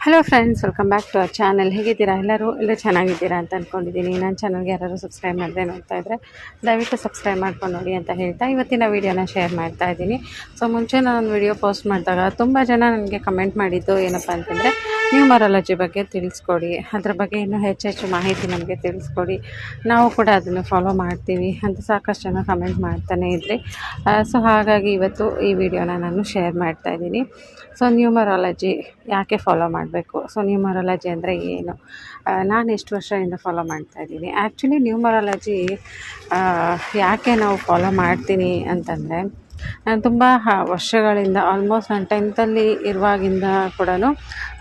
Hello friends welcome back to our channel ಹೇಗಿದ್ದೀರಾ? ಎಲ್ಲರೂ ಎಲ್ಲ ಚೆನ್ನಾಗಿದ್ದೀರಾ ಅಂತ ಅಂದ್ಕೊಂಡಿದ್ದೀನಿ ನನ್ನ ಚಾನಲ್ಗೆ ಯಾರಾದರೂ ಸಬ್ಸ್ಕ್ರೈಬ್ ಮಾಡದೆ ನೋಡ್ತಾ ಇದ್ದರೆ ದಯವಿಟ್ಟು ಸಬ್ಸ್ಕ್ರೈಬ್ ಮಾಡ್ಕೊಂಡು ನೋಡಿ ಅಂತ ಹೇಳ್ತಾ ಇವತ್ತಿನ ವೀಡಿಯೋನ ಶೇರ್ ಮಾಡ್ತಾ ಇದ್ದೀನಿ. ಸೊ ಮುಂಚೆ ನಾನು ವೀಡಿಯೋ ಪೋಸ್ಟ್ ಮಾಡಿದಾಗ ತುಂಬ ಜನ ನನಗೆ ಕಮೆಂಟ್ ಮಾಡಿದ್ದು ಏನಪ್ಪ ಅಂತಂದರೆ ನ್ಯೂಮರಾಲಜಿ ಬಗ್ಗೆ ತಿಳಿಸ್ಕೊಡಿ. ಅದ್ರ ಬಗ್ಗೆ ಇನ್ನೂ ಹೆಚ್ಚೆಚ್ಚು ಮಾಹಿತಿ ನಮಗೆ ತಿಳಿಸ್ಕೊಡಿ. ನಾವು ಕೂಡ ಅದನ್ನು ಫಾಲೋ ಮಾಡ್ತೀವಿ ಅಂತ ಸಾಕಷ್ಟು ಜನ ಕಮೆಂಟ್ ಮಾಡ್ತಾನೇ ಇದ್ರಿ. ಸೊ ಹಾಗಾಗಿ ಇವತ್ತು ಈ ವಿಡಿಯೋನ ನಾನು ಶೇರ್ ಮಾಡ್ತಾ ಇದ್ದೀನಿ. ಸೊ ನ್ಯೂಮರಾಲಜಿ ಯಾಕೆ ಫಾಲೋ ಮಾಡಬೇಕು? ಸೊ ನ್ಯೂಮರಾಲಜಿ ಅಂದರೆ ಏನು? ನಾನು ಎಷ್ಟು ವರ್ಷದಿಂದ ಫಾಲೋ ಮಾಡ್ತಾ ಇದ್ದೀನಿ. ಆ್ಯಕ್ಚುಲಿ ನ್ಯೂಮರಾಲಜಿ ಯಾಕೆ ನಾವು ಫಾಲೋ ಮಾಡ್ತೀನಿ ಅಂತಂದರೆ ನಾನು ತುಂಬ ವರ್ಷಗಳಿಂದ ಆಲ್ಮೋಸ್ಟ್ ನಾನು ಟೆಂತಲ್ಲಿ ಇರುವಾಗಿಂದ ಕೂಡ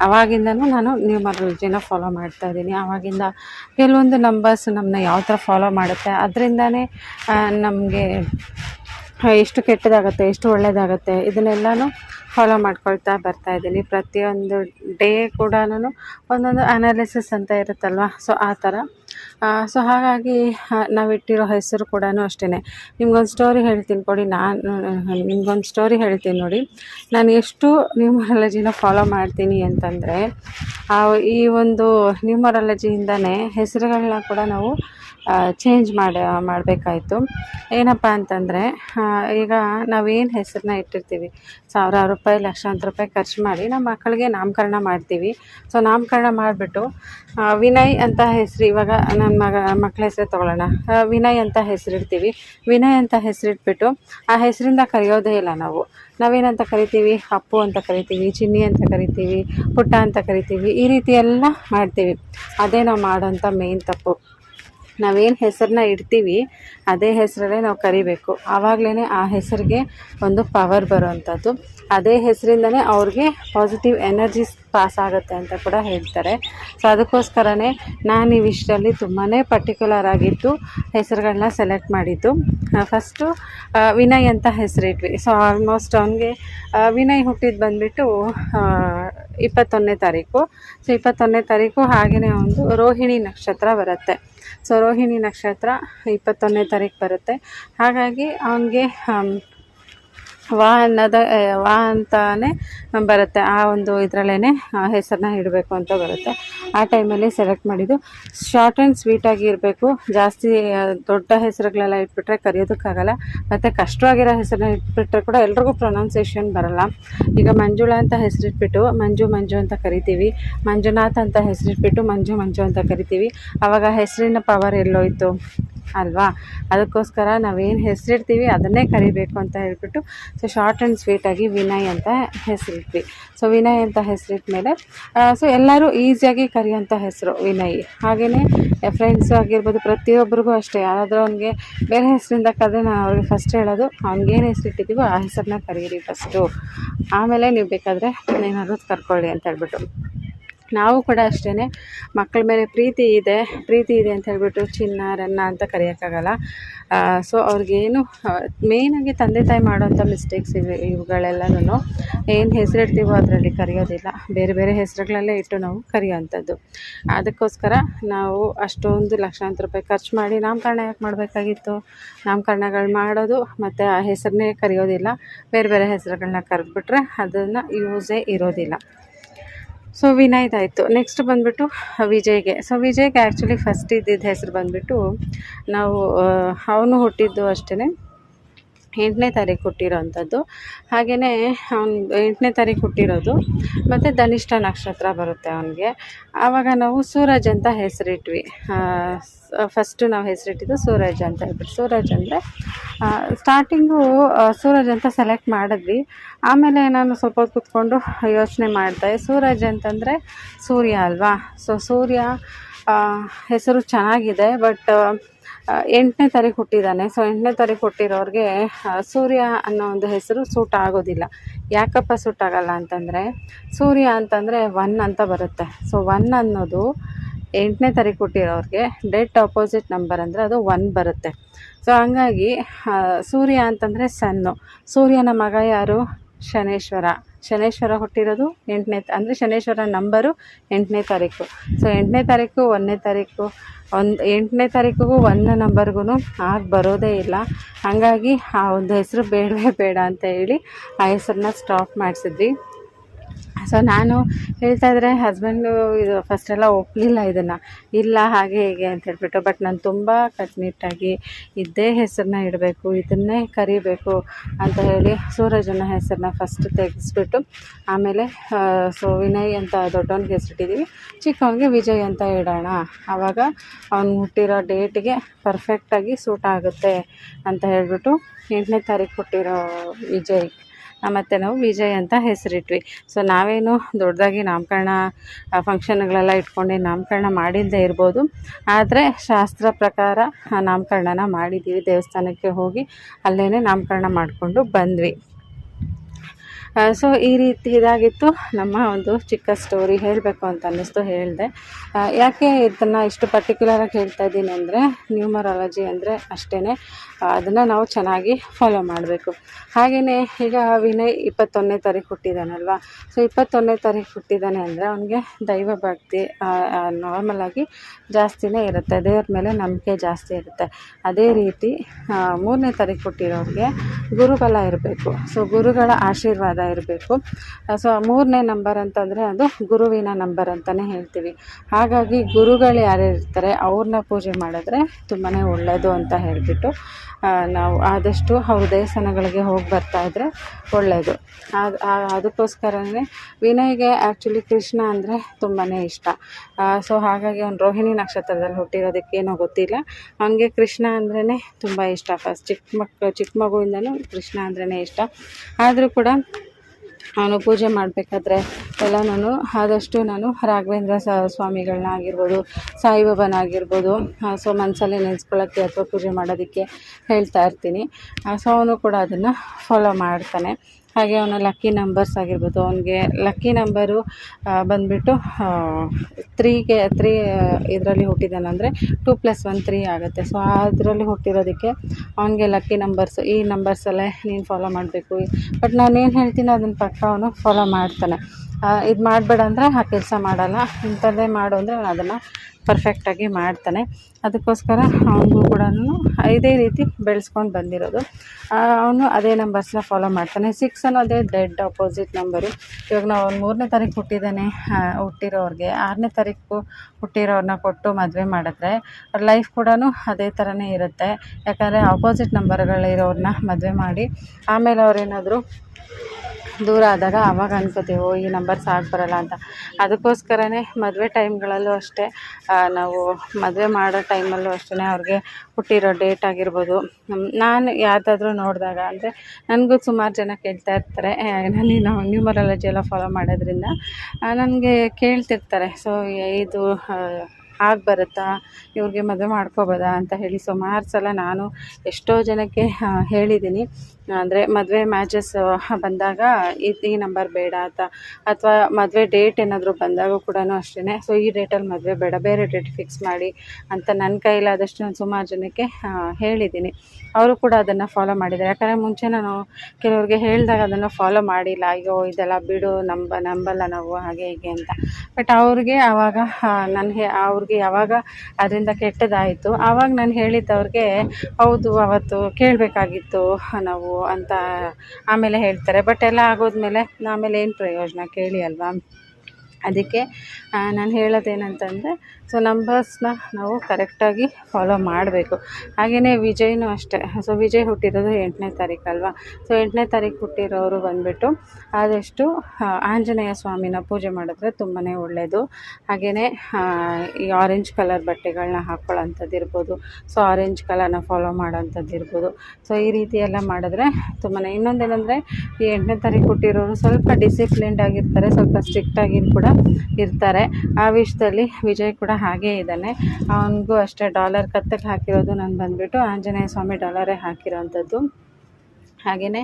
ಅವಾಗಿಂದನೂ ನಾನು ನ್ಯೂಮರಾಲಜಿನ ಫಾಲೋ ಮಾಡ್ತಾ ಇದ್ದೀನಿ. ಆವಾಗಿಂದ ಕೆಲವೊಂದು ನಂಬರ್ಸ್ ನಮ್ಮನ್ನ ಯಾವ ಥರ ಫಾಲೋ ಮಾಡುತ್ತೆ, ಅದರಿಂದನೇ ನಮಗೆ ಎಷ್ಟು ಕೆಟ್ಟದಾಗುತ್ತೆ, ಎಷ್ಟು ಒಳ್ಳೆಯದಾಗತ್ತೆ ಇದನ್ನೆಲ್ಲನೂ ಫಾಲೋ ಮಾಡ್ಕೊಳ್ತಾ ಬರ್ತಾ ಇದ್ದೀನಿ. ಪ್ರತಿಯೊಂದು ಡೇ ಕೂಡ ಒಂದೊಂದು ಅನಾಲಿಸಿಸ್ ಅಂತ ಇರುತ್ತಲ್ವ? ಸೊ ಆ ಥರ ಸೊ ಹಾಗಾಗಿ ನಾವಿಟ್ಟಿರೋ ಹೆಸರು ಕೂಡ ಅಷ್ಟೇ ನಿಮ್ಗೊಂದು ಸ್ಟೋರಿ ಹೇಳ್ತೀನಿ ಕೊಡಿ. ನಾನು, ನಿಮ್ಗೊಂದು ಸ್ಟೋರಿ ಹೇಳ್ತೀನಿ ನೋಡಿ. ನಾನು ಎಷ್ಟು ನ್ಯೂಮರಾಲಜಿನ ಫಾಲೋ ಮಾಡ್ತೀನಿ ಅಂತಂದರೆ ಈ ಒಂದು ನ್ಯೂಮರಾಲಜಿಯಿಂದನೇ ಹೆಸರುಗಳನ್ನ ಕೂಡ ನಾವು ಚೇಂಜ್ ಮಾಡಿ, ಮಾಡಬೇಕಾಯಿತು. ಏನಪ್ಪ ಅಂತಂದರೆ ಈಗ ನಾವೇನು ಹೆಸರನ್ನ ಇಟ್ಟಿರ್ತೀವಿ? ಸಾವಿರಾರು ರೂಪಾಯಿ, ಲಕ್ಷಾಂತರ ರೂಪಾಯಿ ಖರ್ಚು ಮಾಡಿ ನಮ್ಮ ಮಕ್ಕಳಿಗೆ ನಾಮಕರಣ ಮಾಡ್ತೀವಿ. ಸೊ ನಾಮಕರಣ ಮಾಡಿಬಿಟ್ಟು ವಿನಯ್ ಅಂತ ಹೆಸರು ಇವಾಗ ನನ್ನ ಮಗ ಮಕ್ಕಳ ಹೆಸರು ತೊಗೊಳ್ಳೋಣ. ವಿನಯ್ ಅಂತ ಹೆಸರಿಡ್ತೀವಿ. ವಿನಯ್ ಅಂತ ಹೆಸರಿಟ್ಬಿಟ್ಟು, ಆ ಹೆಸರಿಂದ ಕರೆಯೋದೇ ಇಲ್ಲ ನಾವು. ನಾವೇನಂತ ಕರಿತೀವಿ? ಅಪ್ಪು ಅಂತ ಕರಿತೀವಿ, ಚಿನ್ನಿ ಅಂತ ಕರಿತೀವಿ, ಪುಟ್ಟ ಅಂತ ಕರಿತೀವಿ, ಈ ರೀತಿ ಎಲ್ಲ ಮಾಡ್ತೀವಿ. ಅದೇ ನಾವು ಮಾಡೋಂಥ ಮೇನ್ ತಪ್ಪು. ನಾವೇನು ಹೆಸರನ್ನ ಇಡ್ತೀವಿ, ಅದೇ ಹೆಸರಲ್ಲೇ ನಾವು ಕರಿಬೇಕು. ಆವಾಗಲೇ ಆ ಹೆಸರಿಗೆ ಒಂದು ಪವರ್ ಬರೋವಂಥದ್ದು ಅದೇ ಹೆಸರಿಂದನೇ ಅವ್ರಿಗೆ ಪಾಸಿಟಿವ್ ಎನರ್ಜೀಸ್ ಪಾಸ್ ಆಗುತ್ತೆ ಅಂತ ಕೂಡ ಹೇಳ್ತಾರೆ. ಸೊ ಅದಕ್ಕೋಸ್ಕರನೇ ನಾನು ಈ ವಿಷಯದಲ್ಲಿ ತುಂಬಾ ಪರ್ಟಿಕ್ಯುಲರ್ ಆಗಿದ್ದು ಹೆಸರುಗಳನ್ನ ಸೆಲೆಕ್ಟ್ ಮಾಡಿದ್ದು. ಫಸ್ಟು ವಿನಯ್ ಅಂತ ಹೆಸರಿಟ್ವಿ. ಸೊ ಆಲ್ಮೋಸ್ಟ್ ಅವನಿಗೆ ವಿನಯ್ ಹುಟ್ಟಿದ್ದು ಬಂದುಬಿಟ್ಟು ಇಪ್ಪತ್ತೊಂದನೇ ತಾರೀಕು. ಸೊ ಇಪ್ಪತ್ತೊಂದನೇ ತಾರೀಕು ಹಾಗೆಯೇ ಒಂದು ರೋಹಿಣಿ ನಕ್ಷತ್ರ ಬರುತ್ತೆ. ಸೊ ರೋಹಿಣಿ ನಕ್ಷತ್ರ ಇಪ್ಪತ್ತೊಂದನೇ ತಾರೀಕು ಬರುತ್ತೆ. ಹಾಗಾಗಿ ಅವನಿಗೆ ವಾ ಅನ್ನೋದ ವಾ ಅಂತಾನೆ ಬರುತ್ತೆ. ಆ ಒಂದು ಇದರಲ್ಲೇ ಹೆಸರನ್ನ ಇಡಬೇಕು ಅಂತ ಬರುತ್ತೆ. ಆ ಟೈಮಲ್ಲಿ ಸೆಲೆಕ್ಟ್ ಮಾಡಿದ್ದು. ಶಾರ್ಟ್ ಆ್ಯಂಡ್ ಸ್ವೀಟಾಗಿ ಇರಬೇಕು. ಜಾಸ್ತಿ ದೊಡ್ಡ ಹೆಸರುಗಳೆಲ್ಲ ಇಟ್ಬಿಟ್ರೆ ಕರೆಯೋದಕ್ಕಾಗಲ್ಲ. ಮತ್ತು ಕಷ್ಟವಾಗಿರೋ ಹೆಸರನ್ನ ಇಟ್ಬಿಟ್ರೆ ಕೂಡ ಎಲ್ರಿಗೂ ಪ್ರೊನೌನ್ಸಿಯೇಷನ್ ಬರಲ್ಲ. ಈಗ ಮಂಜುಳಾ ಅಂತ ಹೆಸರಿಟ್ಬಿಟ್ಟು, ಮಂಜು ಮಂಜು ಅಂತ ಕರಿತೀವಿ. ಮಂಜುನಾಥ್ ಅಂತ ಹೆಸರಿಟ್ಬಿಟ್ಟು, ಮಂಜು ಮಂಜು ಅಂತ ಕರಿತೀವಿ. ಆವಾಗ ಹೆಸರಿನ ಪವರ್ ಎಲ್ಲೋಯ್ತು. ಅಲ್ವಾ? ಅದಕ್ಕೋಸ್ಕರ ನಾವೇನು ಹೆಸರಿಡ್ತೀವಿ ಅದನ್ನೇ ಕರಿಬೇಕು ಅಂತ ಹೇಳ್ಬಿಟ್ಟು ಸೊ ಶಾರ್ಟ್ ಆ್ಯಂಡ್ ಸ್ವೀಟಾಗಿ ವಿನಯ್ ಅಂತ ಹೆಸರಿಟ್ವಿ. ಸೊ ವಿನಯ್ ಅಂತ ಹೆಸರಿಟ್ಟ ಮೇಲೆ ಸೊ ಎಲ್ಲರೂ ಈಸಿಯಾಗಿ ಕರೆಯೋಂಥ ಹೆಸರು ವಿನಯ್. ಹಾಗೆಯೇ ಫ್ರೆಂಡ್ಸು ಆಗಿರ್ಬೋದು ಪ್ರತಿಯೊಬ್ಬರಿಗೂ ಅಷ್ಟೇ. ಯಾರಾದರೂ ಅವ್ನಿಗೆ ಬೇರೆ ಹೆಸರಿಂದ ಕರೆದ್ರೆ ನಾನು ಅವ್ರಿಗೆ ಫಸ್ಟ್ ಹೇಳೋದು, ಅವ್ನಿಗೇನು ಹೆಸರಿಟ್ಟಿದ್ದೀವೋ ಆ ಹೆಸರನ್ನ ಕರೀರಿ ಫಸ್ಟು ಆಮೇಲೆ ನೀವು ಬೇಕಾದರೆ ಏನಾದರೂ ಕರ್ಕೊಳ್ಳಿ ಅಂತ ಹೇಳ್ಬಿಟ್ಟು. ನಾವು ಕೂಡ ಅಷ್ಟೇ ಮಕ್ಕಳ ಮೇಲೆ ಪ್ರೀತಿ ಇದೆ. ಪ್ರೀತಿ ಇದೆ ಅಂತ ಹೇಳ್ಬಿಟ್ಟು ಚಿನ್ನ, ರನ್ನ ಅಂತ ಕರೆಯೋಕ್ಕಾಗಲ್ಲ. ಸೊ ಅವ್ರಿಗೇನು ಮೇಯ್ನಾಗಿ ತಂದೆ ತಾಯಿ ಮಾಡೋವಂಥ ಮಿಸ್ಟೇಕ್ಸ್ ಇವೆ ಇವುಗಳೆಲ್ಲನೂ ಏನು ಹೆಸರಿಡ್ತೀವೋ ಅದರಲ್ಲಿ ಕರೆಯೋದಿಲ್ಲ. ಬೇರೆ ಬೇರೆ ಹೆಸರುಗಳಲ್ಲೇ ಇಟ್ಟು ನಾವು ಕರೆಯೋವಂಥದ್ದು. ಅದಕ್ಕೋಸ್ಕರ ನಾವು ಅಷ್ಟೊಂದು ಲಕ್ಷಾಂತರ ರೂಪಾಯಿ ಖರ್ಚು ಮಾಡಿ ನಾಮಕರಣ ಯಾಕೆ ಮಾಡಬೇಕಾಗಿತ್ತು? ನಾಮಕರಣಗಳು ಮಾಡೋದು ಮತ್ತು ಆ ಹೆಸರನ್ನೇ ಕರೆಯೋದಿಲ್ಲ. ಬೇರೆ ಬೇರೆ ಹೆಸರುಗಳನ್ನ ಕರೆದ್ಬಿಟ್ರೆ ಅದನ್ನು ಯೂಸೇ ಇರೋದಿಲ್ಲ. ಸೊ ವಿನಯ್ದಾಯಿತು ನೆಕ್ಸ್ಟ್ ಬಂದುಬಿಟ್ಟು ವಿಜಯ್ಗೆ. ಸೊ ವಿಜಯ್ಗೆ ಆ್ಯಕ್ಚುಲಿ ಫಸ್ಟ್ ಇದ್ದಿದ್ದ ಹೆಸರು ಬಂದುಬಿಟ್ಟು, ನಾವು ಅವನು ಹುಟ್ಟಿದ್ದು ಅಷ್ಟೇ ಎಂಟನೇ ತಾರೀಕು ಹುಟ್ಟಿರೋವಂಥದ್ದು. ಹಾಗೆಯೇ ಅವ್ನು ಎಂಟನೇ ತಾರೀಕು ಹುಟ್ಟಿರೋದು. ಮತ್ತು ಧನಿಷ್ಠ ನಕ್ಷತ್ರ ಬರುತ್ತೆ ಅವನಿಗೆ. ಆವಾಗ ನಾವು ಸೂರಜ್ ಅಂತ ಹೆಸರಿಟ್ವಿ. ಫಸ್ಟು ನಾವು ಹೆಸರಿಟ್ಟಿದ್ದು ಸೂರಜ್ ಅಂತ ಹೇಳ್ಬಿಟ್ಟು. ಸೂರಜ್ ಅಂದರೆ ಸ್ಟಾರ್ಟಿಂಗು ಸೂರಜ್ ಅಂತ ಸೆಲೆಕ್ಟ್ ಮಾಡಿದ್ವಿ. ಆಮೇಲೆ ನಾನು ಸ್ವಲ್ಪ ಹೊತ್ತು ಕೂತ್ಕೊಂಡು ಯೋಚನೆ ಮಾಡ್ತಾಯಿ ಸೂರಜ್ ಅಂತಂದರೆ ಸೂರ್ಯ ಅಲ್ವಾ? ಸೊ ಸೂರ್ಯ ಹೆಸರು ಚೆನ್ನಾಗಿದೆ ಬಟ್ ಎಂಟನೇ ತಾರೀಕು ಹುಟ್ಟಿದ್ದಾನೆ. ಸೊ ಎಂಟನೇ ತಾರೀಕು ಹುಟ್ಟಿರೋರಿಗೆ ಸೂರ್ಯ ಅನ್ನೋ ಒಂದು ಹೆಸರು ಸೂಟ್ ಆಗೋದಿಲ್ಲ. ಯಾಕಪ್ಪ ಸೂಟ್ ಆಗಲ್ಲ ಅಂತಂದರೆ, ಸೂರ್ಯ ಅಂತಂದರೆ ಒನ್ ಅಂತ ಬರುತ್ತೆ. ಸೊ ಒನ್ ಅನ್ನೋದು ಎಂಟನೇ ತಾರೀಕು ಹುಟ್ಟಿರೋರಿಗೆ ಡೆಟ್ ಆಪೋಸಿಟ್ ನಂಬರ್ ಅಂದರೆ ಅದು ಒನ್ ಬರುತ್ತೆ. ಸೊ ಹಂಗಾಗಿ ಸೂರ್ಯ ಅಂತಂದರೆ ಸನ್ನು ಸೂರ್ಯನ ಮಗ ಯಾರು? ಶನೇಶ್ವರ. ಶನೇಶ್ವರ ಹುಟ್ಟಿರೋದು ಎಂಟನೇ, ಅಂದರೆ ಶನೇಶ್ವರ ನಂಬರು ಎಂಟನೇ ತಾರೀಕು ಸೊ ಎಂಟನೇ ತಾರೀಕು ಒಂದನೇ ತಾರೀಕು ಒಂದು ಎಂಟನೇ ತಾರೀಕಿಗೂ ಒಂದು ನಂಬರ್ಗೂ ಆಗಿ ಬರೋದೇ ಇಲ್ಲ. ಹಾಗಾಗಿ ಆ ಒಂದು ಹೆಸರು ಬೇಡವೇ ಬೇಡ ಅಂತ ಹೇಳಿ ಆ ಹೆಸರನ್ನ ಸ್ಟಾಪ್ ಮಾಡಿಸಿದ್ವಿ. ಸೊ ನಾನು ಹೇಳ್ತಾ ಇದ್ರೆ ಹಸ್ಬೆಂಡು ಇದು ಫಸ್ಟೆಲ್ಲ ಒಪ್ಪಲಿಲ್ಲ ಇದನ್ನು. ಇಲ್ಲ, ಹಾಗೆ, ಹೀಗೆ ಅಂತ ಹೇಳ್ಬಿಟ್ಟು ಬಟ್ ನಾನು ತುಂಬ ಕಟ್ನಿಟ್ಟಾಗಿ ಇದ್ದೇ ಹೆಸರನ್ನ ಇಡಬೇಕು, ಇದನ್ನೇ ಕರಿಬೇಕು ಅಂತ ಹೇಳಿ ಸೂರಜನ ಹೆಸರನ್ನ ಫಸ್ಟ್ ತೆಗೆಸ್ಬಿಟ್ಟು, ಆಮೇಲೆ ಸೊ ವಿನಯ್ ಅಂತ ದೊಡ್ಡವನಿಗೆ ಹೆಸರಿಟ್ಟಿದ್ದೀವಿ ಚಿಕ್ಕವನಿಗೆ ವಿಜಯ್ ಅಂತ ಇಡೋಣ. ಆವಾಗ ಅವ್ನು ಹುಟ್ಟಿರೋ ಡೇಟಿಗೆ ಪರ್ಫೆಕ್ಟಾಗಿ ಸೂಟ್ ಆಗುತ್ತೆ ಅಂತ ಹೇಳಿಬಿಟ್ಟು, ಎಂಟನೇ ತಾರೀಕು ಹುಟ್ಟಿರೋ ವಿಜಯ್. ಮತ್ತು ನಾವು ವಿಜಯ್ ಅಂತ ಹೆಸರಿಟ್ವಿ. ಸೊ ನಾವೇನು ದೊಡ್ಡದಾಗಿ ನಾಮಕರಣ ಫಂಕ್ಷನ್ಗಳೆಲ್ಲ ಇಟ್ಕೊಂಡು ನಾಮಕರಣ ಮಾಡಿಲ್ಲದೆ ಇರ್ಬೋದು. ಆದರೆ ಶಾಸ್ತ್ರ ಪ್ರಕಾರ ನಾಮಕರಣನ ಮಾಡಿದ್ದೀವಿ ದೇವಸ್ಥಾನಕ್ಕೆ ಹೋಗಿ ಅಲ್ಲೇ ನಾಮಕರಣ ಮಾಡಿಕೊಂಡು ಬಂದ್ವಿ. ಸೊ ಈ ರೀತಿ ಇದಾಗಿತ್ತು. ನಮ್ಮ ಒಂದು ಚಿಕ್ಕ ಸ್ಟೋರಿ ಹೇಳಬೇಕು ಅಂತ ಅನ್ನಿಸ್ತು, ಹೇಳಿದೆ. ಯಾಕೆ ಇದನ್ನು ಇಷ್ಟು ಪರ್ಟಿಕ್ಯುಲರಾಗಿ ಹೇಳ್ತಾ ಇದ್ದೀನಿ ಅಂದರೆ ನ್ಯೂಮರಾಲಜಿ ಅಂದರೆ ಅಷ್ಟೇ ಅದನ್ನು ನಾವು ಚೆನ್ನಾಗಿ ಫಾಲೋ ಮಾಡಬೇಕು. ಹಾಗೆಯೇ ಈಗ ವಿನಯ್ ಇಪ್ಪತ್ತೊಂದನೇ ತಾರೀಕು ಹುಟ್ಟಿದ್ದಾನಲ್ವ ಸೊ ಇಪ್ಪತ್ತೊಂದನೇ ತಾರೀಕು ಹುಟ್ಟಿದ್ದಾನೆ ಅಂದರೆ ಅವನಿಗೆ ದೈವ ಭಕ್ತಿ ನಾರ್ಮಲಾಗಿ ಜಾಸ್ತಿನೇ ಇರುತ್ತೆ. ದೇವ್ರ ಮೇಲೆ ನಂಬಿಕೆ ಜಾಸ್ತಿ ಇರುತ್ತೆ. ಅದೇ ರೀತಿ ಮೂರನೇ ತಾರೀಕು ಹುಟ್ಟಿರೋರಿಗೆ ಗುರುಬಲ ಇರಬೇಕು. ಸೊ ಗುರುಗಳ ಆಶೀರ್ವಾದ ಇರಬೇಕು. ಸೊ ಮೂರನೇ ನಂಬರ್ ಅಂತಂದರೆ ಅದು ಗುರುವಿನ ನಂಬರ್ ಅಂತಲೇ ಹೇಳ್ತೀವಿ. ಹಾಗಾಗಿ ಗುರುಗಳು ಯಾರು ಇರ್ತಾರೆ ಅವ್ರನ್ನ ಪೂಜೆ ಮಾಡಿದ್ರೆ ತುಂಬಾ ಒಳ್ಳೆಯದು ಅಂತ ಹೇಳಿಬಿಟ್ಟು ನಾವು ಆದಷ್ಟು ಅವ್ರ ದೇವಸ್ಥಾನಗಳಿಗೆ ಹೋಗಿ ಬರ್ತಾ ಇದ್ದರೆ ಒಳ್ಳೆಯದು ಅದಕ್ಕೋಸ್ಕರನೇ ವಿನಯ್ಗೆ ಆ್ಯಕ್ಚುಲಿ ಕೃಷ್ಣ ಅಂದರೆ ತುಂಬಾ ಇಷ್ಟ. ಸೊ ಹಾಗಾಗಿ ಅವ್ನು ರೋಹಿಣಿ ನಕ್ಷತ್ರದಲ್ಲಿ ಹುಟ್ಟಿರೋದಕ್ಕೇನೋ ಗೊತ್ತಿಲ್ಲ. ಅವನಿಗೆ ಕೃಷ್ಣ ಅಂದ್ರೇ ತುಂಬ ಇಷ್ಟ. ಫಸ್ಟ್ ಚಿಕ್ಕ ಮಕ್ಕಳು ಚಿಕ್ಕ ಮಗುವಿಂದನೂ ಕೃಷ್ಣ ಅಂದ್ರೇ ಇಷ್ಟ. ಆದರೂ ಕೂಡ ನಾನು ಪೂಜೆ ಮಾಡಬೇಕಾದ್ರೆ ಎಲ್ಲ ನಾನು, ಆದಷ್ಟು ನಾನು ರಾಘವೇಂದ್ರ ಸ್ವಾಮಿಗಳನ್ನ ಆಗಿರ್ಬೋದು, ಸಾಯಿಬಾಬಾನ ಸೊ ಮನಸಲ್ಲೇ ನೆನೆಸ್ಕೊಳ್ಳೋಕ್ಕೆ ಅಥವಾ ಪೂಜೆ ಮಾಡೋದಕ್ಕೆ ಹೇಳ್ತಾ ಇರ್ತೀನಿ. ಸೊ ಅವನು ಕೂಡ ಅದನ್ನು ಫಾಲೋ ಮಾಡ್ತಾನೆ. ಹಾಗೆ ಅವನ ಲಕ್ಕಿ ನಂಬರ್ಸ್ ಆಗಿರ್ಬೋದು. ಅವನಿಗೆ ಲಕ್ಕಿ ನಂಬರು ಬಂದುಬಿಟ್ಟು ತ್ರೀಗೆ ತ್ರೀ ಇದರಲ್ಲಿ ಹುಟ್ಟಿದಾನಂದರೆ ಟೂ ಪ್ಲಸ್ ಒನ್ ತ್ರೀ ಆಗುತ್ತೆ. ಸೊ ಅದರಲ್ಲಿ ಹುಟ್ಟಿರೋದಕ್ಕೆ ಅವನಿಗೆ ಲಕ್ಕಿ ನಂಬರ್ಸ್ ಈ ನಂಬರ್ಸಲ್ಲೇ ನೀನು ಫಾಲೋ ಮಾಡಬೇಕು. ಬಟ್ ನಾನು ಏನು ಹೇಳ್ತೀನಿ ಅದನ್ನು ಪಕ್ಕ ಅವನು ಫಾಲೋ ಮಾಡ್ತಾನೆ. ಇದು ಮಾಡಬೇಡ ಅಂದರೆ ಆ ಕೆಲಸ ಮಾಡಲ್ಲ. ಇಂಥದ್ದೇ ಮಾಡು ಅಂದರೆ ಅವನು ಅದನ್ನು ಪರ್ಫೆಕ್ಟಾಗಿ ಮಾಡ್ತಾನೆ. ಅದಕ್ಕೋಸ್ಕರ ಅವನಿಗೂ ಕೂಡ ಇದೇ ರೀತಿ ಬೆಳೆಸ್ಕೊಂಡು ಬಂದಿರೋದು. ಅವನು ಅದೇ ನಂಬರ್ಸ್ನ ಫಾಲೋ ಮಾಡ್ತಾನೆ. ಸಿಕ್ಸ್ ಅನ್ನೋದೇ ಡೆಡ್ ಅಪೋಸಿಟ್ ನಂಬರು ಇವಾಗ ನಾವು ಅವ್ನು ಮೂರನೇ ತಾರೀಕು ಹುಟ್ಟಿದ್ದಾನೆ ಹುಟ್ಟಿರೋರಿಗೆ. ಆರನೇ ತಾರೀಕು ಹುಟ್ಟಿರೋರನ್ನ ಕೊಟ್ಟು ಮದುವೆ ಮಾಡಿದ್ರೆ ಅವ್ರ ಲೈಫ್ ಕೂಡ ಅದೇ ಥರನೇ ಇರುತ್ತೆ. ಯಾಕಂದರೆ ಅಪೋಸಿಟ್ ನಂಬರ್ಗಳಿರೋರನ್ನ ಮದುವೆ ಮಾಡಿ, ಆಮೇಲೆ ಅವ್ರೇನಾದರೂ ದೂರ ಆದಾಗ ಆವಾಗ ಅನ್ಕೋತೀವಿ, ಓ, ಈ ನಂಬರ್ ಸಾಕು ಬರೋಲ್ಲ ಅಂತ. ಅದಕ್ಕೋಸ್ಕರನೇ ಮದುವೆ ಟೈಮ್ಗಳಲ್ಲೂ ಅಷ್ಟೇ ನಾವು ಮದುವೆ ಮಾಡೋ ಟೈಮಲ್ಲೂ ಅಷ್ಟೇ ಅವ್ರಿಗೆ ಹುಟ್ಟಿರೋ ಡೇಟ್ ಆಗಿರ್ಬೋದು. ನಾನು ಯಾವುದಾದ್ರೂ ನೋಡಿದಾಗ, ಅಂದರೆ ನನಗೂ ಸುಮಾರು ಜನ ಕೇಳ್ತಾ ಇರ್ತಾರೆ. ನಾನು ನ್ಯೂಮರಾಲಜಿ ಎಲ್ಲ ಫಾಲೋ ಮಾಡೋದ್ರಿಂದ ನನಗೆ ಕೇಳ್ತಿರ್ತಾರೆ. ಸೊ ಇದು ಆಗಿ ಬರುತ್ತಾ ಇವ್ರಿಗೆ ಮದುವೆ ಮಾಡ್ಕೋಬೋದಾ ಅಂತ ಹೇಳಿ ಸುಮಾರು ಸಲ ನಾನು ಎಷ್ಟೋ ಜನಕ್ಕೆ ಹೇಳಿದ್ದೀನಿ ಅಂದರೆ ಮದುವೆ ಮ್ಯಾಚಸ್ ಬಂದಾಗ ಈ ಈ ನಂಬರ್ ಬೇಡ ಅಂತ. ಅಥವಾ ಮದುವೆ ಡೇಟ್ ಏನಾದರೂ ಬಂದಾಗ ಕೂಡ ಅಷ್ಟೇ ಸೊ ಈ ಡೇಟಲ್ಲಿ ಮದುವೆ ಬೇಡ, ಬೇರೆ ಡೇಟ್ ಫಿಕ್ಸ್ ಮಾಡಿ ಅಂತ ನನ್ನ ಕೈಲಾದಷ್ಟು ನಾನು ಸುಮಾರು ಜನಕ್ಕೆ ಹೇಳಿದ್ದೀನಿ. ಅವರು ಕೂಡ ಅದನ್ನು ಫಾಲೋ ಮಾಡಿದ್ದಾರೆ. ಯಾಕಂದರೆ ಮುಂಚೆ ನಾನು ಕೆಲವ್ರಿಗೆ ಹೇಳಿದಾಗ ಅದನ್ನು ಫಾಲೋ ಮಾಡಿಲ್ಲ. ಅಯ್ಯೋ, ಇದೆಲ್ಲ ಬಿಡು, ನಂಬ, ನಂಬಲ್ಲ ನಾವು, ಹಾಗೆ, ಹೀಗೆ ಅಂತ. ಬಟ್ ಅವ್ರಿಗೆ ಆವಾಗ ನನಗೆ ಅವ್ರಿಗೆ ಯಾವಾಗ ಅದರಿಂದ ಕೆಟ್ಟದಾಯಿತು. ಆವಾಗ ನಾನು ಹೇಳಿದ್ದವ್ರಿಗೆ, ಹೌದು, ಅವತ್ತು ಕೇಳಬೇಕಾಗಿತ್ತು, ನಾವು ಅಂತ ಆಮೇಲೆ ಹೇಳ್ತಾರೆ. ಬಟ್ ಎಲ್ಲ ಆಗೋದ್ಮೇಲೆ ಆಮೇಲೆ ಏನು ಪ್ರಯೋಜನ ಕೇಳಿ ಅಲ್ವಾ? ಅದಕ್ಕೆ ನಾನು ಹೇಳೋದೇನಂತಂದರೆ ಸೊ ನಂಬರ್ಸ್ನ ನಾವು ಕರೆಕ್ಟಾಗಿ ಫಾಲೋ ಮಾಡಬೇಕು. ಹಾಗೆಯೇ ವಿಜಯ್ನೂ ಅಷ್ಟೇ. ಸೊ ವಿಜಯ್ ಹುಟ್ಟಿರೋದು ಎಂಟನೇ ತಾರೀಕು ಅಲ್ವಾ? ಸೊ ಎಂಟನೇ ತಾರೀಕು ಹುಟ್ಟಿರೋರು ಬಂದುಬಿಟ್ಟು ಆದಷ್ಟು ಆಂಜನೇಯ ಸ್ವಾಮಿನ ಪೂಜೆ ಮಾಡಿದ್ರೆ ತುಂಬಾ ಒಳ್ಳೆಯದು ಹಾಗೆಯೇ ಈ ಆರೆಂಜ್ ಕಲರ್ ಬಟ್ಟೆಗಳನ್ನ ಹಾಕ್ಕೊಳ್ಳೋಂಥದ್ದು ಇರ್ಬೋದು. ಸೊ ಆರೆಂಜ್ ಕಲರ್ನ ಫಾಲೋ ಮಾಡೋಂಥದ್ದು ಇರ್ಬೋದು. ಸೊ ಈ ರೀತಿ ಎಲ್ಲ ಮಾಡಿದ್ರೆ ತುಂಬಾ ಇನ್ನೊಂದೇನೆಂದರೆ, ಈ ಎಂಟನೇ ತಾರೀಕು ಹುಟ್ಟಿರೋರು ಸ್ವಲ್ಪ ಡಿಸಿಪ್ಲಿನ್ಡ್ ಆಗಿರ್ತಾರೆ, ಸ್ವಲ್ಪ ಸ್ಟ್ರಿಕ್ಟಾಗಿ ಕೂಡ ಇರ್ತಾರೆ. ಆ ವಿಷಯದಲ್ಲಿ ವಿಜಯ್ ಕೂಡ ಹಾಗೇ ಇದ್ದಾನೆ. ಅವನಿಗೂ ಅಷ್ಟೇ ಡಾಲರ್ ಕತ್ತಕ್ಕೆ ಹಾಕಿರೋದು ನಾನು ಬಂದುಬಿಟ್ಟು ಆಂಜನೇಯ ಸ್ವಾಮಿ ಡಾಲರೇ ಹಾಕಿರೋವಂಥದ್ದು ಹಾಗೆಯೇ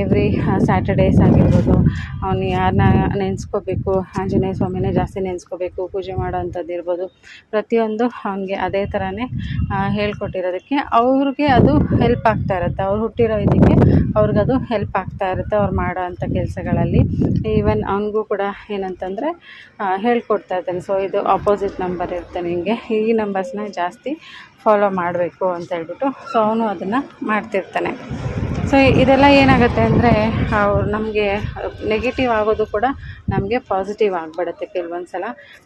ಎವ್ರಿ ಸ್ಯಾಟರ್ಡೇಸ್ ಆಗಿರ್ಬೋದು, ಅವ್ನು ಯಾರನ್ನ ನೆನೆಸ್ಕೋಬೇಕು, ಆಂಜನೇಯ ಸ್ವಾಮಿನೇ ಜಾಸ್ತಿ ನೆನೆಸ್ಕೋಬೇಕು, ಪೂಜೆ ಮಾಡೋವಂಥದ್ದು ಇರ್ಬೋದು, ಪ್ರತಿಯೊಂದು ಅವನಿಗೆ ಅದೇ ಥರನೇ ಹೇಳ್ಕೊಟ್ಟಿರೋದಕ್ಕೆ ಅವ್ರಿಗೆ ಅದು ಹೆಲ್ಪ್ ಆಗ್ತಾ ಇರುತ್ತೆ. ಅವ್ರು ಹುಟ್ಟಿರೋ ಇದಕ್ಕೆ ಅವ್ರಿಗದು ಹೆಲ್ಪ್ ಆಗ್ತಾ ಇರುತ್ತೆ ಅವ್ರು ಮಾಡೋ ಅಂಥ ಕೆಲಸಗಳಲ್ಲಿ. ಈವನ್ ಅವನಿಗೂ ಕೂಡ ಏನಂತಂದರೆ ಹೇಳ್ಕೊಡ್ತಾ ಇರ್ತಾನೆ. ಸೊ ಇದು ಅಪೋಸಿಟ್ ನಂಬರ್ ಇರುತ್ತೆ ನಿಮಗೆ ಈ ನಂಬರ್ಸ್ನ ಜಾಸ್ತಿ ಫಾಲೋ ಮಾಡಬೇಕು ಅಂತ ಹೇಳ್ಬಿಟ್ಟು ಸೊ ಅವನು ಅದನ್ನು ಮಾಡ್ತಿರ್ತಾನೆ. ಸೊ ಇದೆಲ್ಲ ಏನಾಗುತ್ತೆ ಅಂದರೆ, ಅವ್ರು ನಮಗೆ ನೆಗೆಟಿವ್ ಆಗೋದು ಕೂಡ ನಮಗೆ ಪಾಸಿಟಿವ್ ಆಗಿಬಿಡುತ್ತೆ ಕೆಲವೊಂದು ಸಲ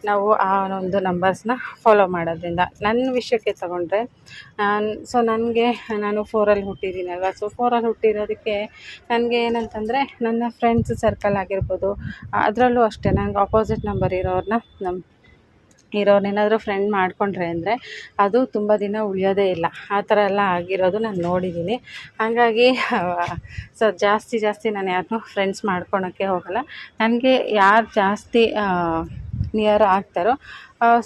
ನಾವು ಆ ಒಂದು ನಂಬರ್ಸ್ನ ಫಾಲೋ ಮಾಡೋದ್ರಿಂದ. ನನ್ನ ವಿಷಯಕ್ಕೆ ತಗೊಂಡ್ರೆ ಸೊ ನನಗೆ ನಾನು ಫೋರಲ್ಲಿ ಹುಟ್ಟಿದ್ದೀನಲ್ವ ಸೊ ಫೋರಲ್ಲಿ ಹುಟ್ಟಿರೋದಕ್ಕೆ ನನಗೆ ಏನಂತಂದರೆ, ನನ್ನ ಫ್ರೆಂಡ್ಸ್ ಸರ್ಕಲ್ ಆಗಿರ್ಬೋದು, ಅದರಲ್ಲೂ ಅಷ್ಟೇ. ನನಗೆ ಆಪೋಸಿಟ್ ನಂಬರ್ ಇರೋರನ್ನ ನಮ್ಮ ಇರೋರ್ನೇನಾದರೂ ಫ್ರೆಂಡ್ ಮಾಡಿಕೊಂಡ್ರೆ ಅಂದರೆ ಅದು ತುಂಬ ದಿನ ಉಳಿಯೋದೇ ಇಲ್ಲ. ಆ ಥರ ಎಲ್ಲ ಆಗಿರೋದು ನಾನು ನೋಡಿದ್ದೀನಿ ಹಾಗಾಗಿ ಸೊ ಜಾಸ್ತಿ ಜಾಸ್ತಿ ನಾನು ಯಾರನ್ನೂ ಫ್ರೆಂಡ್ಸ್ ಮಾಡ್ಕೊಳಕ್ಕೆ ಹೋಗಲ್ಲ. ನನಗೆ ಯಾರು ಜಾಸ್ತಿ ನಿಯರ್ ಆಗ್ತಾರೋ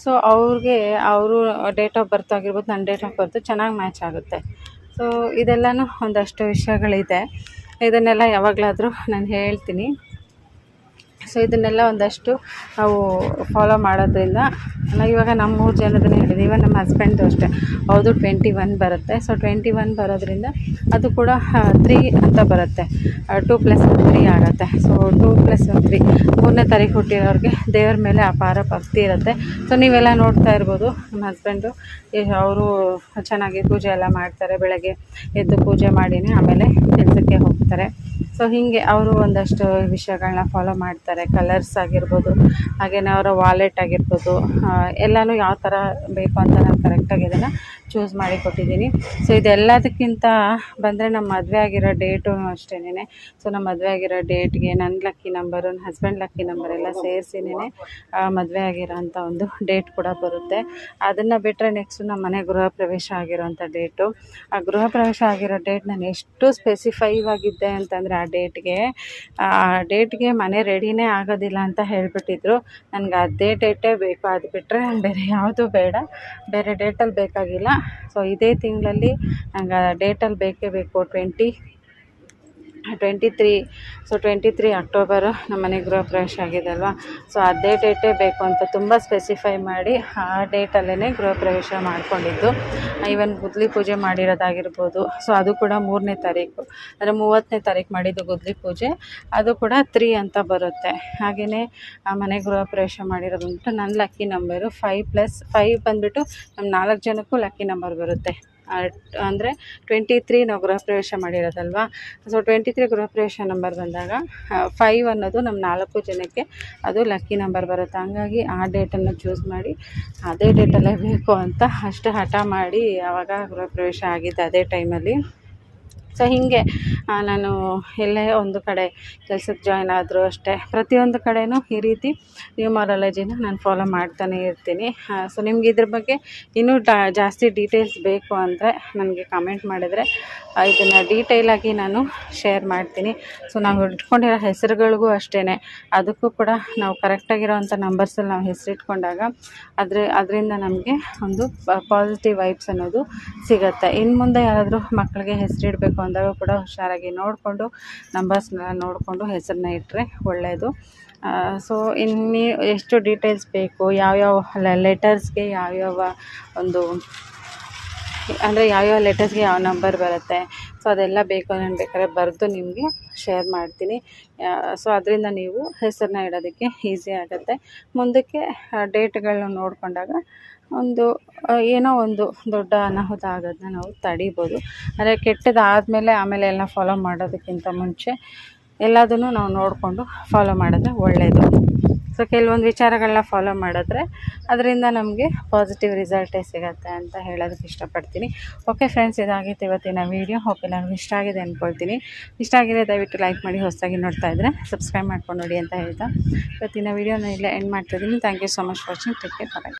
ಸೊ ಅವ್ರಿಗೆ ಅವರು ಡೇಟ್ ಆಫ್ ಬರ್ತ್ ಆಗಿರ್ಬೋದು ನನ್ನ ಡೇಟ್ ಆಫ್ ಬರ್ತು ಚೆನ್ನಾಗಿ ಮ್ಯಾಚ್ ಆಗುತ್ತೆ. ಸೊ ಇದೆಲ್ಲನೂ ಒಂದಷ್ಟು ವಿಷಯಗಳಿದೆ. ಇದನ್ನೆಲ್ಲ ಯಾವಾಗಲಾದರೂ ನಾನು ಹೇಳ್ತೀನಿ. ಸೊ ಇದನ್ನೆಲ್ಲ ಒಂದಷ್ಟು ನಾವು ಫಾಲೋ ಮಾಡೋದ್ರಿಂದ ಇವಾಗ ನಮ್ಮ ಮೂರು ಜನದನ್ನೇ ಹೇಳಿದೆ ಇವನ್ ನಮ್ಮ ಹಸ್ಬೆಂಡ್ದು ಅಷ್ಟೇ. ಅವ್ರದ್ದು ಟ್ವೆಂಟಿ ಒನ್ ಬರುತ್ತೆ. ಸೊ ಟ್ವೆಂಟಿ ಒನ್ ಬರೋದ್ರಿಂದ ಅದು ಕೂಡ ತ್ರೀ ಅಂತ ಬರುತ್ತೆ. ಟೂ ಪ್ಲಸ್ ತ್ರೀ ಆಗುತ್ತೆ. ಸೊ ಟೂ ಪ್ಲಸ್ ತ್ರೀ ಮೂರನೇ ತಾರೀಕು ಹುಟ್ಟಿರೋರಿಗೆ ದೇವ್ರ ಮೇಲೆ ಅಪಾರ ಭಕ್ತಿ ಇರುತ್ತೆ. ಸೊ ನೀವೆಲ್ಲ ನೋಡ್ತಾ ಇರ್ಬೋದು, ನಮ್ಮ ಹಸ್ಬೆಂಡು ಅವರು ಚೆನ್ನಾಗಿ ಪೂಜೆ ಎಲ್ಲ ಮಾಡ್ತಾರೆ. ಬೆಳಗ್ಗೆ ಎದ್ದು ಪೂಜೆ ಮಾಡಿನೇ ಆಮೇಲೆ ಕೆಲಸಕ್ಕೆ ಹೋಗ್ತಾರೆ. ಸೊ ಹೀಗೆ ಅವರು ಒಂದಷ್ಟು ವಿಷಯಗಳನ್ನ ಫಾಲೋ ಮಾಡ್ತಾರೆ. ಕಲರ್ಸ್ ಆಗಿರ್ಬೋದು ಹಾಗೆಯೇ ಅವರ ವಾಲೆಟ್ ಆಗಿರ್ಬೋದು ಎಲ್ಲನೂ ಯಾವ ಥರ ಬೇಕು ಅಂತ ನಾನು ಕರೆಕ್ಟಾಗಿ ಇದನ್ನು ಚೂಸ್ ಮಾಡಿ ಕೊಟ್ಟಿದ್ದೀನಿ. ಸೊ ಇದೆಲ್ಲದಕ್ಕಿಂತ ಬಂದರೆ ನಮ್ಮ ಮದುವೆ ಆಗಿರೋ ಡೇಟು ಅಷ್ಟೇನೆ ಸೊ ನಮ್ಮ ಮದುವೆ ಆಗಿರೋ ಡೇಟ್ಗೆ ನನ್ನ ಲಕ್ಕಿ ನಂಬರು ನನ್ನ ಹಸ್ಬೆಂಡ್ ಲಕ್ಕಿ ನಂಬರ್ ಎಲ್ಲ ಸೇರಿಸಿನೇ ಮದುವೆ ಆಗಿರೋ ಅಂಥ ಒಂದು ಡೇಟ್ ಕೂಡ ಬರುತ್ತೆ. ಅದನ್ನು ಬಿಟ್ಟರೆ ನೆಕ್ಸ್ಟು ನಮ್ಮ ಮನೆ ಗೃಹ ಪ್ರವೇಶ ಆಗಿರೋಂಥ ಡೇಟು ಆ ಗೃಹ ಪ್ರವೇಶ ಆಗಿರೋ ಡೇಟ್ ನಾನು ಎಷ್ಟು ಸ್ಪೆಸಿಫೈವ್ ಆಗಿದ್ದೆ ಅಂತಂದರೆ ಆ ಡೇಟ್ಗೆ ಆ ಡೇಟ್ಗೆ ಮನೆ ರೆಡಿನೇ ಆಗೋದಿಲ್ಲ ಅಂತ ಹೇಳಿಬಿಟ್ಟಿದ್ರು. ನನಗೆ ಅದೇ ಡೇಟೇ ಬೇಕು. ಅದು ಬಿಟ್ಟರೆ ನಾನು ಬೇರೆ ಯಾವುದೂ ಬೇಡ. ಬೇರೆ ಡೇಟಲ್ಲಿ ಬೇಕಾಗಿಲ್ಲ. ಸೊ ಇದೇ ತಿಂಗಳಲ್ಲಿ ನಂಗೆ ಆ ಡೇಟಲ್ಲಿ ಬೇಕೇ ಬೇಕು twenty twenty three so twenty three October ನಮ್ಮ ಮನೆ ಗೃಹ ಪ್ರವೇಶ ಆಗಿದೆ ಸೊ ಅದೇ ಡೇಟೇ ಬೇಕು ಅಂತ ತುಂಬ ಸ್ಪೆಸಿಫೈ ಮಾಡಿ ಆ ಡೇಟಲ್ಲೇ ಗೃಹ ಪ್ರವೇಶ ಮಾಡಿಕೊಂಡಿದ್ದು. ಈವನ್ ಗುದ್ಲಿ ಪೂಜೆ ಮಾಡಿರೋದಾಗಿರ್ಬೋದು. ಸೊ ಅದು ಕೂಡ ಮೂರನೇ ತಾರೀಕು. ಅಂದರೆ ಮೂವತ್ತನೇ ತಾರೀಕು ಮಾಡಿದ್ದು ಗುದ್ಲಿ ಪೂಜೆ. ಅದು ಕೂಡ ತ್ರೀ ಅಂತ ಬರುತ್ತೆ. ಹಾಗೆಯೇ ಆ ಮನೆ ಗೃಹ ಪ್ರವೇಶ ಮಾಡಿರೋದು ಬಂದ್ಬಿಟ್ಟು ನನ್ನ lucky number five plus five ಬಂದುಬಿಟ್ಟು ನಮ್ಮ ನಾಲ್ಕು ಜನಕ್ಕೂ ಲಕ್ಕಿ ನಂಬರ್ ಬರುತ್ತೆ. ಅಂದರೆ ಟ್ವೆಂಟಿ ತ್ರೀ ನಾವು ಗೃಹ ಪ್ರವೇಶ ಮಾಡಿರೋದಲ್ವ? ಸೊ ಟ್ವೆಂಟಿ ತ್ರೀ ಗೃಹ ಪ್ರವೇಶ ನಂಬರ್ ಬಂದಾಗ ಫೈವ್ ಅನ್ನೋದು ನಮ್ಮ ನಾಲ್ಕು ಜನಕ್ಕೆ ಅದು ಲಕ್ಕಿ ನಂಬರ್ ಬರುತ್ತೆ. ಹಂಗಾಗಿ ಆ ಡೇಟನ್ನು ಚೂಸ್ ಮಾಡಿ, ಅದೇ ಡೇಟಲ್ಲೇ ಬೇಕು ಅಂತ ಅಷ್ಟು ಹಠ ಮಾಡಿ ಆವಾಗ ಗೃಹ ಪ್ರವೇಶ ಆಗಿದ್ದು ಅದೇ ಟೈಮಲ್ಲಿ ಸೊ ಹೀಗೆ ನಾನು ಎಲ್ಲೇ ಒಂದು ಕಡೆ ಕೆಲ್ಸಕ್ಕೆ ಜಾಯ್ನ್ ಆದರೂ ಅಷ್ಟೇ, ಪ್ರತಿಯೊಂದು ಕಡೆಯೂ ಈ ರೀತಿ ನ್ಯೂಮರಾಲಜಿನ ನಾನು ಫಾಲೋ ಮಾಡ್ತಾನೆ ಇರ್ತೀನಿ. ಸೊ ನಿಮ್ಗೆ ಇದ್ರ ಬಗ್ಗೆ ಇನ್ನೂ ಜಾಸ್ತಿ ಡೀಟೇಲ್ಸ್ ಬೇಕು ಅಂದರೆ ನನಗೆ ಕಮೆಂಟ್ ಮಾಡಿದರೆ ಇದನ್ನು ಡೀಟೇಲಾಗಿ ನಾನು ಶೇರ್ ಮಾಡ್ತೀನಿ. ಸೊ ನಾವು ಇಟ್ಕೊಂಡಿರೋ ಹೆಸರುಗಳಿಗೂ ಅಷ್ಟೇ ಅದಕ್ಕೂ ಕೂಡ ನಾವು ಕರೆಕ್ಟಾಗಿರೋವಂಥ ನಂಬರ್ಸಲ್ಲಿ ನಾವು ಹೆಸರಿಟ್ಕೊಂಡಾಗ ಅದ್ರ ಅದರಿಂದ ನಮಗೆ ಒಂದು ಪಾಸಿಟಿವ್ ವೈಬ್ಸ್ ಅನ್ನೋದು ಸಿಗುತ್ತೆ. ಇನ್ನು ಮುಂದೆ ಯಾರಾದರೂ ಮಕ್ಕಳಿಗೆ ಹೆಸರಿಡಬೇಕು ಅಂದಾಗ ಕೂಡ ಹುಷಾರಾಗಿ ನೋಡಿಕೊಂಡು ನಂಬರ್ಸ್ನ ನೋಡಿಕೊಂಡು ಹೆಸರನ್ನ ಇಟ್ಟರೆ ಒಳ್ಳೆಯದು ಸೊ ಇನ್ನು ಎಷ್ಟು ಡೀಟೇಲ್ಸ್ ಬೇಕು? ಯಾವ್ಯಾವ ಲೆಟರ್ಸ್ಗೆ ಯಾವ್ಯಾವ ಒಂದು ಅಂದರೆ ಯಾವ್ಯಾವ ಲೆಟರ್ಸ್ಗೆ ಯಾವ ನಂಬರ್ ಬರುತ್ತೆ? ಸೊ ಅದೆಲ್ಲ ಬೇಕು ನಾನು ಬೇಕಾದ್ರೆ ಬರೆದು ನಿಮಗೆ ಶೇರ್ ಮಾಡ್ತೀನಿ. ಸೊ ಅದರಿಂದ ನೀವು ಹೆಸರನ್ನ ಇಡೋದಕ್ಕೆ ಈಸಿ ಆಗುತ್ತೆ. ಮುಂದಕ್ಕೆ ಡೇಟ್ಗಳನ್ನ ನೋಡಿಕೊಂಡಾಗ ಒಂದು ಏನೋ ಒಂದು ದೊಡ್ಡ ಅನಾಹುತ ಆಗೋದನ್ನ ನಾವು ತಡಿಬೋದು. ಅಂದರೆ ಕೆಟ್ಟದಾದಮೇಲೆ ಆಮೇಲೆ ಎಲ್ಲ ಫಾಲೋ ಮಾಡೋದಕ್ಕಿಂತ ಮುಂಚೆ ಎಲ್ಲದನ್ನು ನಾವು ನೋಡಿಕೊಂಡು ಫಾಲೋ ಮಾಡಿದ್ರೆ ಒಳ್ಳೆಯದು ಸೊ ಕೆಲವೊಂದು ವಿಚಾರಗಳನ್ನ ಫಾಲೋ ಮಾಡಿದ್ರೆ ಅದರಿಂದ ನಮಗೆ ಪಾಸಿಟಿವ್ ರಿಸಲ್ಟೇ ಸಿಗುತ್ತೆ ಅಂತ ಹೇಳೋದಕ್ಕೆ ಇಷ್ಟಪಡ್ತೀನಿ. ಓಕೆ ಫ್ರೆಂಡ್ಸ್ ಇದಾಗಿತ್ತು ಇವತ್ತಿನ ವೀಡಿಯೋ ಓಕೆ ನಾನು ಇಷ್ಟ ಆಗಿದೆ ಅಂದ್ಕೊಳ್ತೀನಿ ಇಷ್ಟ ಆಗಿದೆ ದಯವಿಟ್ಟು ಲೈಕ್ ಮಾಡಿ, ಹೊಸದಾಗಿ ನೋಡ್ತಾ ಇದ್ದರೆ ಸಬ್ಸ್ಕ್ರೈಬ್ ಮಾಡ್ಕೊಂಡು ನೋಡಿ ಅಂತ ಹೇಳ್ತಾ. ಇವತ್ತಿನ ವೀಡಿಯೋನ ಇಲ್ಲೇ ಎಂಡ್ ಮಾಡ್ತಿದ್ದೀನಿ. Thank you so much watching take care bye